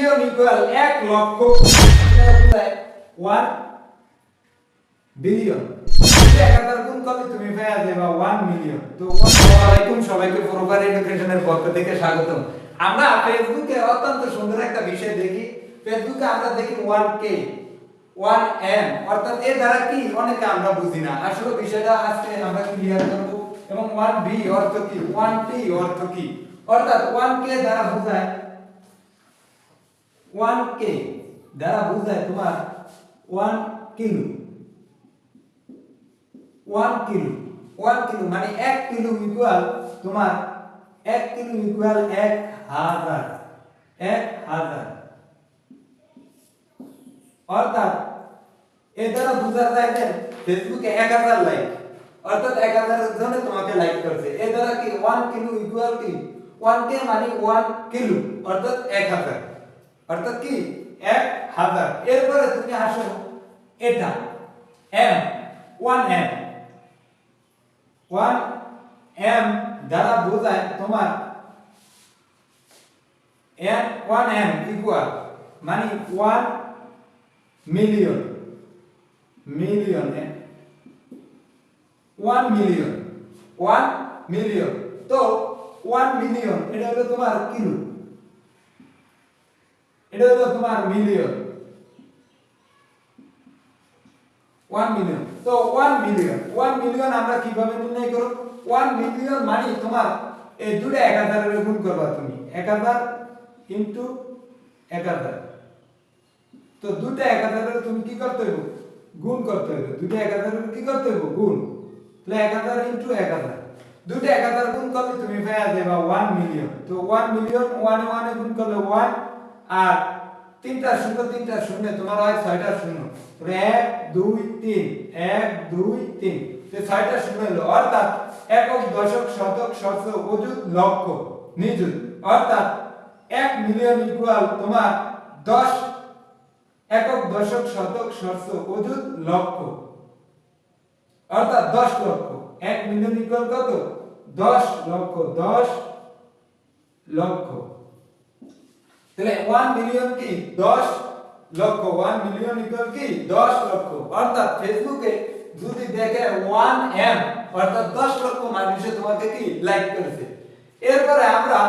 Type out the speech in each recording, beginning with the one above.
Million equal এক লক্ষ one billion. এক হাজার গুণ করলে তুমি পেয়ে যাবে ওয়ান মিলিয়ন। তো আসসালামু আলাইকুম সবাইকে প্রপার এডুকেশনের পক্ষ থেকে স্বাগতম। আমরা ফেসবুকে অত্যন্ত সুন্দর একটা বিষয় দেখি। ফেসবুকে আমরা দেখি ওয়ান কে, ওয়ান এম, অর্থাৎ এর দ্বারা কি অনেকে আমরা বুঝি না। আসলে বিষয়টা আজকে আমরা ক্লিয়ার করব। এবং ওয়ান বি অর্থ কি? ওয়ান টি অর্থ কি? অর্থাৎ ওয়ান কে দ্বারা বোঝায় ওয়ান কে দ্বারা বোঝায় তোমার one kilo one kilo one kilo মানে এক কিলো ইকুয়াল তোমার এক কিলো ইকুয়াল এক হাজার এক হাজার অর্থাৎ এ দ্বারা বোঝা যায় যে ফেসবুকে এক হাজার লাইক অর্থাৎ এক হাজার জনে তোমাকে লাইক করছে। এ দ্বারা কি? ওয়ান কিলো ইকুয়াল কি? ওয়ান কে মানে ওয়ান কিলো অর্থাৎ এক হাজার। অর্থাৎ কি? এক হাজার। এরপরে তুমি আসো। এটা। M. One M. One M দ্বারা বোঝায় তোমার এম ওয়ান এম ইকুয়াল মানে one million. Million one million. One million. তো ওয়ান মিলিয়ন, এটা হলো তোমার কিলো। এটা হলো তোমার মিলিয়ন ওয়ান মিলিয়ন তো ওয়ান মিলিয়ন ওয়ান মিলিয়ন আমরা কীভাবে নির্ণয় করব? ওয়ান মিলিয়ন মানে তোমার এই দুটো এক হাজারের গুণ করবা তুমি। এক হাজার ইন্টু এক হাজার। তো দুটো এক হাজারের তুমি কি করতে হবে গুণ করতে হবে দুটো এক হাজারের কি করতে হবে গুণ। তাহলে এক হাজার ইন্টু এক হাজার। দুটো এক হাজার গুণ করলে তুমি পেয়ে যাবে ওয়ান মিলিয়ন তো ওয়ান মিলিয়ন ওয়ানে ওয়ানে গুণ করলে ওয়ান আর তিনটা শূন্য তিনটা শূন্য, তোমার হয় ছয়টা শূন্য। এক, দুই, তিন, এক, দুই, তিন। ছয়টা শূন্য হলো, অর্থাৎ একক, দশক, শতক সহস্র অযুত লক্ষ নিযুত। অর্থাৎ এক মিলিয়ন ইকুয়াল তোমার দশ একক, দশক, শতক সহস্র অযুত লক্ষ অর্থাৎ দশ লক্ষ এক মিলিয়ন ইকুয়াল কত? দশ লক্ষ দশ লক্ষ তাহলে ওয়ান মিলিয়ন কি? দশ লক্ষ। ওয়ান মিলিয়ন ইকুয়াল কি? দশ লক্ষ। অর্থাৎ ফেসবুকে যদি দেখে ওয়ান এম অর্থাৎ দশ লক্ষ মানুষে তোমাকে কি? লাইক করেছে। এরপরে আমরা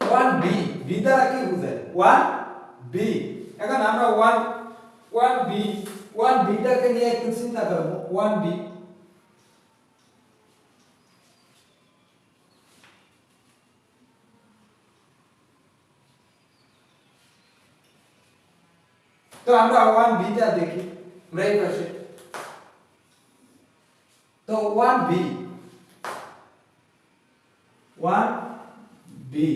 ওয়ান বি বি দ্বারা কি বোঝায়? ওয়ান বি এখন আমরা ওয়ান ওয়ান বি ওয়ান বিটাকে নিয়ে একটু চিন্তা করব। ওয়ান বি তো আমরা ওয়ান বিটা দেখি আমরা এই পাশে। তো one B one B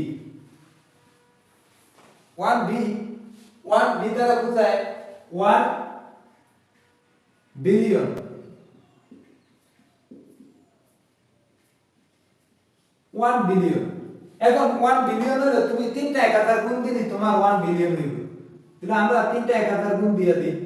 one B one B দ্বারা বোঝায় ওয়ান বিলিয়ন ওয়ান বিলিয়ন এখন ওয়ান বিলিয়ন হলে তুমি তিনটা এক হাজার গুণ দিলে তোমার ওয়ান বিলিয়ন হইবে। তাহলে আমরা তিনটা এক হাজার গুণ দিয়ে দিই।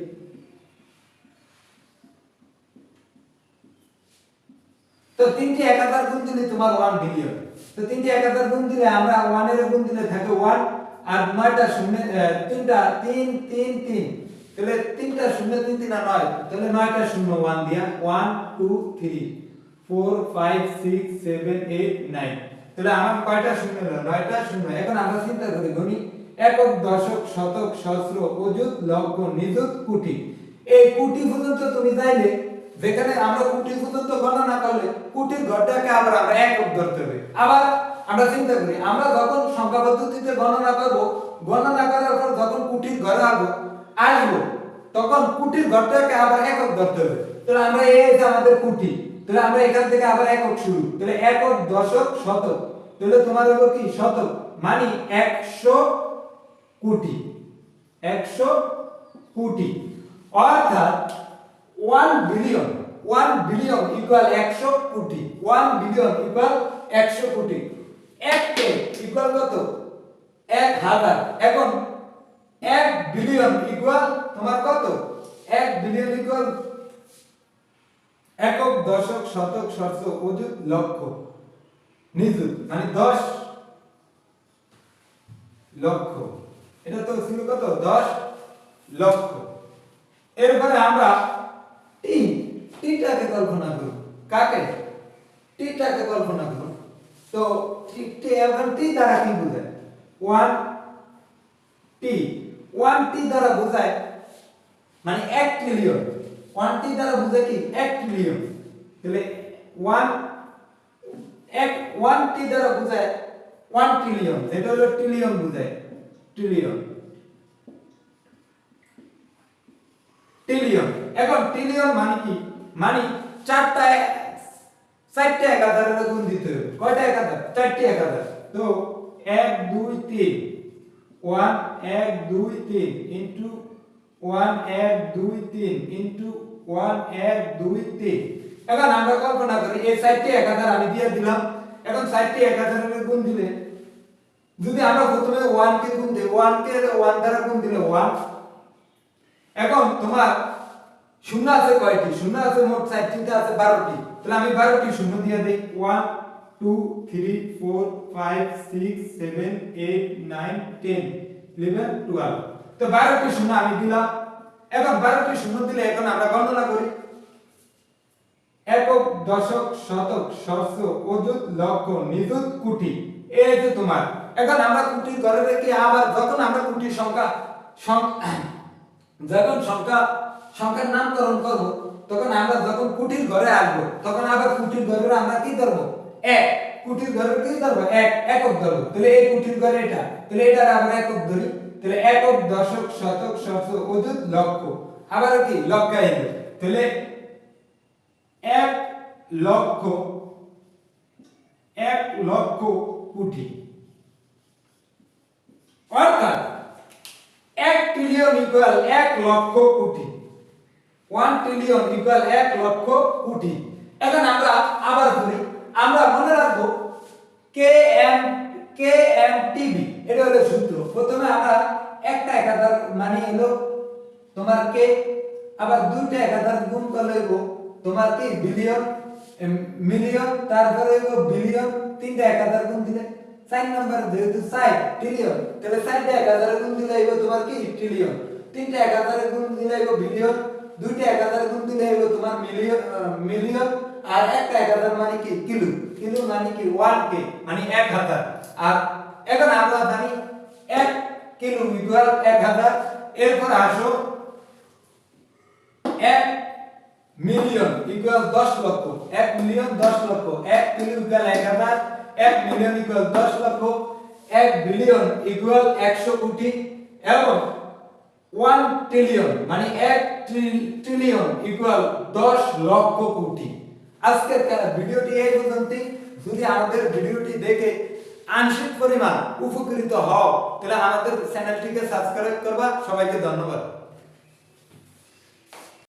তো তিনটে এক হাজার গুণ দিলে তোমার ওয়ান বিলিয়ন তো তিনটে এক হাজার গুণ দিলে আমরা ওয়ানের গুণ দিলে থাকে ওয়ান আর নয়টা শূন্য তিনটা, তিন তিন তিন। তাহলে তিনটা শূন্য তিন তিন আর নয়, তাহলে নয়টা শূন্য ওয়ান দিয়া one two three four five six seven eight nine তাহলে আমার কয়টা শূন্য নয়টা শূন্য। এখন আমরা চিন্তা করি গণি একক দশক, শতক, সহস্র, অযুত, লক্ষ, নিযুত, কোটি। এই কোটি পর্যন্ত তুমি চাইলে যেখানে আমরা কোটি পর্যন্ত গণনা করলে, কোটির ঘরটাকে আবার আমরা একক ধরতে হবে। আবার আমরা চিন্তা করি, আমরা যখন সংখ্যা পদ্ধতিতে গণনা করব, গণনা করার পর যখন কোটির ঘরে আসব আসব, তখন কোটির ঘরটাকে আবার একক ধরতে হবে। তাহলে আমরা এই যে আমাদের কোটি, তাহলে আমরা এখান থেকে আবার একক শুরু। তাহলে একক দশক, শতক। তাহলে তোমার হলো কি? শতক। মানে একশো কোটি। একশো কোটি। অর্থাৎ one billion one billion equal একশো কোটি। ওয়ান বিলিয়ন ইকুয়াল একশো কোটি। এক কে ইকুয়াল কত? এক হাজার। এখন এক বিলিয়ন ইকুয়াল তোমার কত? এক বিলিয়ন ইকুয়াল একক, দশক, শতক সহস্র অযুত, লক্ষ, নিযুত। মানে দশ লক্ষ। এটা তো ছিল কত? দশ লক্ষ। এরপরে আমরা টি, টিটাকে কল্পনা করব কাকে? টিটাকে কল্পনা করব তো টি এখন টি দ্বারা কি বোঝায়? One T. ওয়ান টি দ্বারা বোঝায় মানে এক ট্রিলিয়ন ওয়ান টি দ্বারা বোঝায় কি? এক ট্রিলিয়ন তাহলে ওয়ান, এক, ওয়ান টি দ্বারা বোঝায় ওয়ান ট্রিলিয়ন যেটা হলো ট্রিলিয়ন বোঝায়। ট্রিলিয়ন ট্রিলিয়ন এখন ট্রিলিয়ন মানে কি? মানে চারটা চারটে এক হাজারের গুণ দিতে হবে। কয়টা এক হাজার চারটে এক হাজার তো এক, দুই, তিন। ওয়ান এক, দুই, তিন ইন্টু ওয়ান এক, দুই, তিন ইন্টু ওয়ান এক, দুই, তিন। এখন আমরা কল্পনা করি, এই চারটে এক হাজার আমি দিয়ে দিলাম। এখন চারটে এক হাজারের গুণ দিলে যদি আমরা প্রথমে ওয়ান কে গুণ দিই ওয়ান কে ওয়ান দ্বারা গুণ দিলে ওয়ান এখন তোমার শূন্য আছে কয়টি? শূন্য আছে মোট চারটিতে আছে বারোটি। তাহলে আমি বারোটি শূন্য দিয়ে দিই। One two three four five six seven eight nine ten eleven twelve তো বারোটি শূন্য আমি দিলাম। এখন বারোটি শূন্য দিলে এখন আমরা গণনা করি। একক, দশক, শতক সহস্র অযুত, লক্ষ, নিযুত, কোটি। এই যে তোমার এখন আমরা কোটি ঘরে রেখে আবার যখন আমরা কোটির সংখ্যা যখন সংখ্যা, সংখ্যার নামকরণ করব, তখন আমরা যখন কুটির ঘরে আসব, তখন আবার কুটির ঘরে আমরা কি ধরবো? এক। কুটির ঘরে কি ধরবো? এক। একক ধরবো। তাহলে এই কুটির ঘরে এটা। তাহলে এটার আমরা একক ধরি। তাহলে একক দশক, শতক সহস্র অযুত লক্ষ। আবার কি? লক্ষায়িত তাহলে এক লক্ষ এক লক্ষ কোটি অর্থাৎ এক ট্রিলিয়ন ইকুয়াল এক lakh crore. One trillion equal এক লক্ষ কোটি। এখন আমরা আবার বলি আমরা মনে রাখব K M K M TV এটা হলো সূত্র। প্রথমে আমরা একটা এক হাজার মানে হলো তোমার কে আবার দুইটা এক হাজার গুণ করলে হইব তোমার কি বিলিয়ন মিলিয়ন তারপরে হইব বিলিয়ন তিনটা এক হাজার গুণ দিলে চার নাম্বার যেহেতু সাইড ট্রিলিয়ন তাহলে সাইডটা এক হাজার গুণ দিলে হইব তোমার কি? ট্রিলিয়ন তিনটা এক হাজার গুণ দিলে হইব বিলিয়ন দুইটা এক হাজার গুণ দিলে হইব তোমার মিলিয়ন মিলিয়ন আর একটা এক হাজার মানে কি? কিলো। কিলো মানে কি? ওয়ান কে মানে এক হাজার। আর এখন আমরা জানি এক কিলো ইকুয়াল এক হাজার। এরপর আসো। এক মিলিয়ন ইকুয়াল দশ লক্ষ। এক মিলিয়ন দশ লক্ষ। এক কিলো ইকুয়াল এক হাজার। এক মিলিয়ন ইকুয়াল দশ লক্ষ, এক বিলিয়ন ইকুয়াল একশো কোটি এবং ওয়ান ট্রিলিয়ন মানে এক ট্রিলিয়ন ইকুয়াল দশ লক্ষ কোটি। আজকের ভিডিওটি এই পর্যন্তই। যদি আমাদের ভিডিওটি দেখে আংশিক পরিমাণ উপকৃত হও, তাহলে আমাদের চ্যানেলটিকে সাবস্ক্রাইব করবা। সবাইকে ধন্যবাদ।